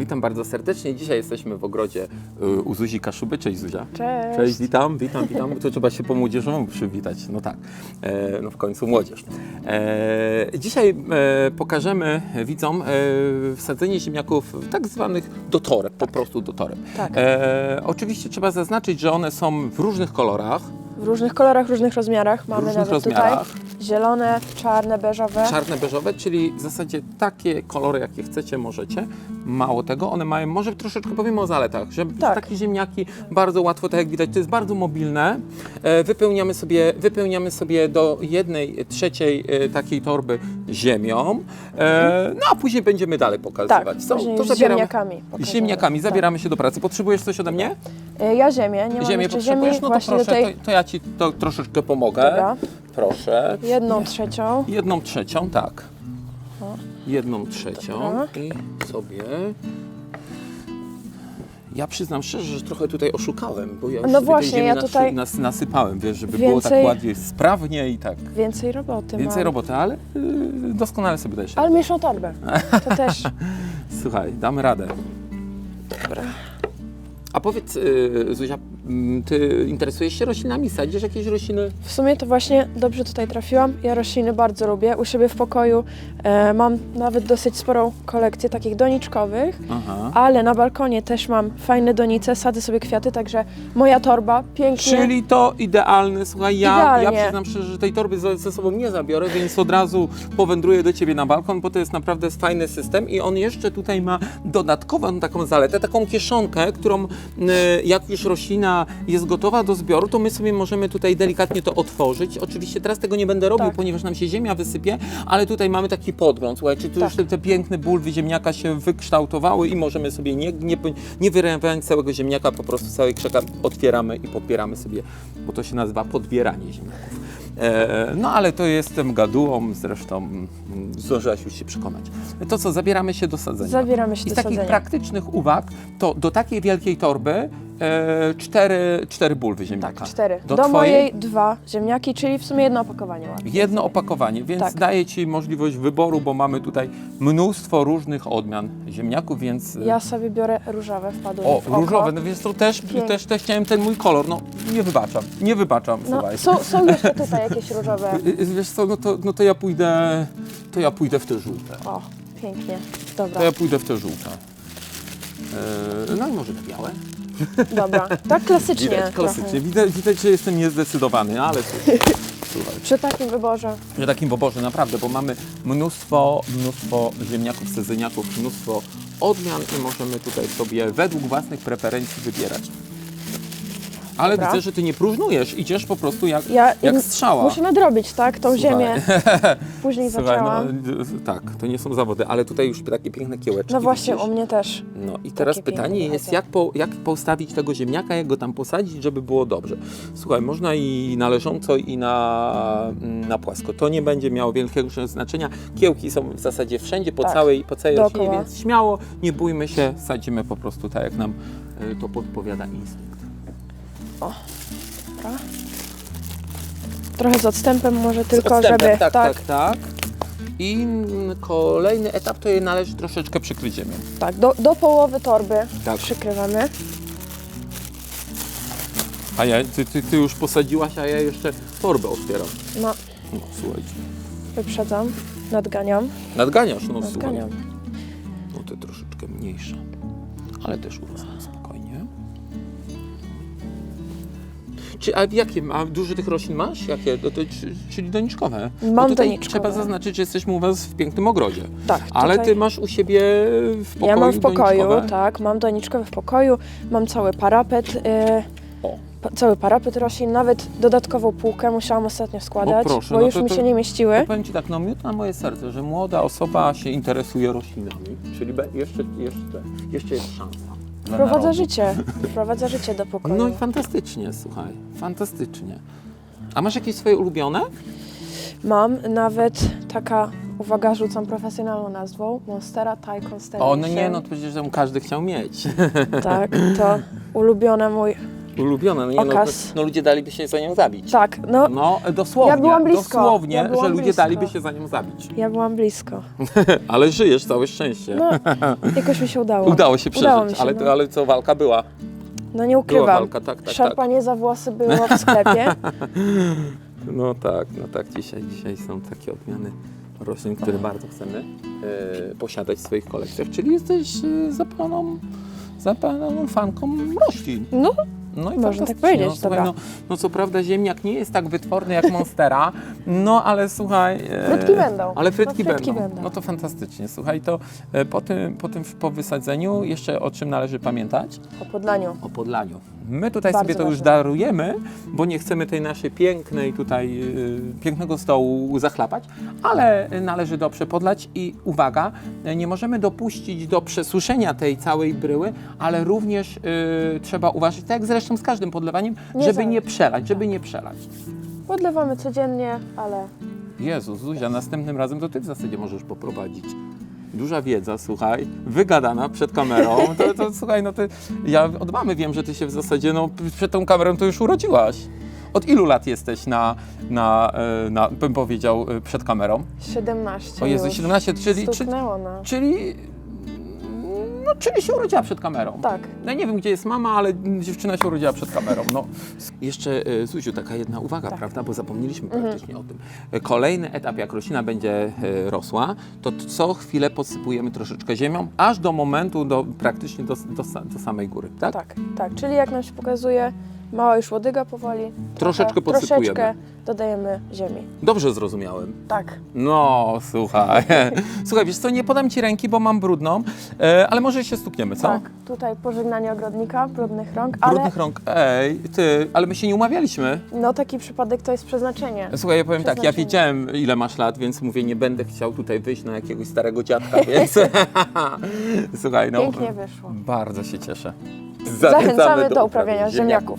Witam bardzo serdecznie. Dzisiaj jesteśmy w ogrodzie y, u Zuzi Kaszuby. Cześć Zuzia. Cześć. Cześć, witam, witam, witam. To trzeba się po młodzieżowemu przywitać. No tak, e, no w końcu młodzież. E, dzisiaj e, pokażemy widzom e, wsadzenie ziemniaków tak zwanych dotorem, po prostu dotorem. Tak. E, oczywiście trzeba zaznaczyć, że one są w różnych kolorach, W różnych kolorach, różnych rozmiarach. Mamy różnych nawet rozmiarach. tutaj zielone, czarne, beżowe. czarne, beżowe, czyli w zasadzie takie kolory, jakie chcecie, możecie. Mało tego, one mają, może troszeczkę powiemy o zaletach, że Tak. takie ziemniaki bardzo łatwo, tak jak widać, to jest bardzo mobilne. E, wypełniamy, sobie, wypełniamy sobie do jednej trzeciej e, takiej torby ziemią, e, no a później będziemy dalej tak, pokazywać. Co- później to zabieramy- ziemniakami. Pokażemy. ziemniakami, zabieramy się do pracy. Potrzebujesz coś ode mnie? Tak. Ja ziemię, nie mam Ziemię jeszcze potrzebujesz? ziemi. No to proszę, to, to ja Ci to troszeczkę pomogę. Dobra. Proszę. jedną trzecią. Jedną trzecią, tak. Jedną trzecią Dobra. i sobie. Ja przyznam szczerze, że trochę tutaj oszukałem, bo ja już No sobie tej właśnie, ziemi ja tutaj nas, nasypałem, wiesz, żeby było tak więcej- ładnie, sprawnie i tak. Więcej roboty Więcej mam. roboty, ale yy, doskonale sobie dajesz. Ale mniejszą torbę. To też. Słuchaj, damy radę. Dobra. A powiedz, yy, Zuzia, ty interesujesz się roślinami? Sadzisz jakieś rośliny? W sumie to właśnie dobrze tutaj trafiłam. Ja rośliny bardzo lubię. U siebie w pokoju e, mam nawet dosyć sporą kolekcję takich doniczkowych, Aha. ale na balkonie też mam fajne donice, sadzę sobie kwiaty, także moja torba pięknie. Czyli to idealne, słuchaj, ja, ja Idealnie. przyznam szczerze, że tej torby ze, ze sobą nie zabiorę, więc od razu powędruję do Ciebie na balkon, bo to jest naprawdę fajny system i on jeszcze tutaj ma dodatkową taką zaletę, taką kieszonkę, którą y, jak już roślina jest gotowa do zbioru, to my sobie możemy tutaj delikatnie to otworzyć. Oczywiście teraz tego nie będę robił, Tak. ponieważ nam się ziemia wysypie, ale tutaj mamy taki podgląd, słuchajcie, tu Tak. już te, te piękne bulwy ziemniaka się wykształtowały i możemy sobie nie, nie, nie wyrywając całego ziemniaka, po prostu całej krzaka otwieramy i podbieramy sobie, bo to się nazywa podbieranie ziemniaków. E, no ale to jestem gadułą, zresztą mm, zdążyłaś już się przekonać. To co, zabieramy się do sadzenia. Zabieramy się I z do takich sadzenia. praktycznych uwag, to do takiej wielkiej torby e, cztery, cztery bulwy ziemniaka. Tak, cztery. Do, Do, twojej mojej dwa ziemniaki, czyli w sumie jedno opakowanie ładnie. Jedno opakowanie, więc Tak. daje Ci możliwość wyboru, bo mamy tutaj mnóstwo różnych odmian ziemniaków, więc... e, Ja sobie biorę różowe, wpadły O, różowe, no więc to też, też, też chciałem ten mój kolor, no nie wybaczam, nie wybaczam, No, słuchaj. są, są jeszcze tutaj jakieś różowe. Y, y, Wiesz co, no to, no to ja pójdę, to ja pójdę w te żółte. O, pięknie. Dobra, To ja pójdę w te żółte. E, no i może te białe. dobra. Tak klasycznie. Widać, klasycznie. Widać, widać, że jestem niezdecydowany, ale słuchaj. Przy takim wyborze. że takim poborze naprawdę, bo mamy mnóstwo, mnóstwo ziemniaków, sezeniaków, mnóstwo odmian i możemy tutaj sobie według własnych preferencji wybierać. Ale Dobra. widzę, że ty nie próżnujesz, idziesz po prostu jak, Ja, jak strzała. Muszę nadrobić, tak? Tą ziemię. Później Słuchaj, no, zaczęłam. d- tak, to nie są zawody, ale tutaj już takie piękne kiełeczki. No właśnie, widzisz? u mnie też. No i teraz Takie pytanie piękne jest, jak, po, jak postawić tego ziemniaka, jak go tam posadzić, żeby było dobrze. Słuchaj, można i na leżąco, i na, na płasko. To nie będzie miało wielkiego znaczenia. Kiełki są w zasadzie wszędzie, po Tak, całej, po całej roślinie, dookoła. więc śmiało, nie bójmy się, sadzimy po prostu tak, jak nam y, to podpowiada instynkt. Dobra. Trochę z odstępem może tylko, Z odstępem, żeby... tak, tak, tak. I mm, kolejny etap to je należy troszeczkę przykryć ziemią. tak. Do, do połowy torby Tak. przykrywamy. A ja, ty, ty, ty już posadziłaś, a ja jeszcze torbę otwieram. No, No, słuchajcie. wyprzedzam, nadganiam. Nadganiasz, no słuchaj. Nadganiam. No te troszeczkę mniejsze, ale też spokojnie. Czy, a jakie, a dużo tych roślin masz? Jakie? Do, to, czy, czyli doniczkowe? Bo Mam tutaj doniczkowe. Trzeba zaznaczyć, że jesteśmy u Was w pięknym ogrodzie. Tak, Ale tutaj- Ty masz u siebie w pokoju Ja mam w pokoju, doniczkowe? tak, mam doniczkowe w pokoju, mam cały parapet, y, O, pa, cały parapet roślin, nawet dodatkową półkę musiałam ostatnio składać, O, proszę, bo no już to- mi to- się nie mieściły. to powiem Ci tak, no miód na moje serce, że młoda osoba się interesuje roślinami, czyli be- jeszcze, jeszcze, jeszcze jest szansa. Wprowadza życie. Wprowadza życie do pokoju. No i fantastycznie, słuchaj, fantastycznie. A masz jakieś swoje ulubione? Mam nawet taka, uwaga, rzucam profesjonalną nazwą, Monstera Thai Constellation. O, no nie, no to przecież tam każdy chciał mieć. Tak, to ulubiony mój. Ulubione, no nie, no, no ludzie daliby się za nią zabić. Tak, no, No, dosłownie, Ja byłam blisko, dosłownie, ja byłam że ludzie blisko. daliby się za nią zabić. ja byłam blisko. Ale żyjesz, całe szczęście. No, jakoś mi się udało. Udało się przeżyć, Udało mi się, ale, no. ale co, walka była? No nie Była ukrywam. walka, tak, tak, Szarpanie za włosy było w sklepie. No tak, no tak, dzisiaj, dzisiaj są takie odmiany roślin, które bardzo chcemy e, posiadać w swoich kolekcjach, czyli jesteś e, zapaloną, zapaloną fanką roślin. No, No i Można fantastycznie. tak powiedzieć, no, słuchaj, dobra. no, no co prawda ziemniak nie jest tak wytworny jak Monstera, no ale słuchaj... e, Frytki będą. Ale frytki, No, frytki będą. będą. No to fantastycznie. Słuchaj, to e, po tym, po tym po wysadzeniu jeszcze o czym należy pamiętać? po podlaniu. O podlaniu. My tutaj Bardzo sobie to już darujemy, bo nie chcemy tej naszej pięknej tutaj, y, pięknego stołu zachlapać, ale należy dobrze podlać i uwaga, nie możemy dopuścić do przesuszenia tej całej bryły, ale również y, trzeba uważać, tak jak zresztą z każdym podlewaniem, Nie żeby nie przelać, żeby nie przelać. Podlewamy codziennie, ale Jezus, Zuzia, następnym razem to ty w zasadzie możesz poprowadzić. Duża wiedza, słuchaj, wygadana przed kamerą. To, to słuchaj, no ty, ja od mamy wiem, że ty się w zasadzie, no przed tą kamerą to już urodziłaś. Od ilu lat jesteś na, na, e, na bym powiedział, e, przed kamerą? 17 O Jezu, już 17, czyli, czy, stuknęło na... czyli, no, czyli się urodziła przed kamerą. Tak. No nie wiem, gdzie jest mama, ale dziewczyna się urodziła przed kamerą. No. Jeszcze, e, Zuziu, taka jedna uwaga, Tak. prawda, bo zapomnieliśmy praktycznie o tym. E, Kolejny etap, jak roślina będzie e, rosła, to co chwilę podsypujemy troszeczkę ziemią, aż do momentu, do, praktycznie do, do, do samej góry, tak? Tak, tak. Czyli jak nam się pokazuje, mała już łodyga powoli. Troszeczkę podsypujemy. Troszeczkę dodajemy ziemi. Dobrze zrozumiałem. Tak. No, słuchaj. Słuchaj, wiesz co, nie podam ci ręki, bo mam brudną, e, ale może się stukniemy, co? Tak, tutaj pożegnanie ogrodnika, brudnych rąk, ale Brudnych rąk. Ej, ty, ale my się nie umawialiśmy. no taki przypadek to jest przeznaczenie. Słuchaj, ja powiem tak, ja wiedziałem ile masz lat, więc mówię, nie będę chciał tutaj wyjść na jakiegoś starego dziadka, więc słuchaj, no Pięknie wyszło. bardzo się cieszę. Zachęcamy do uprawiania ziemniaków.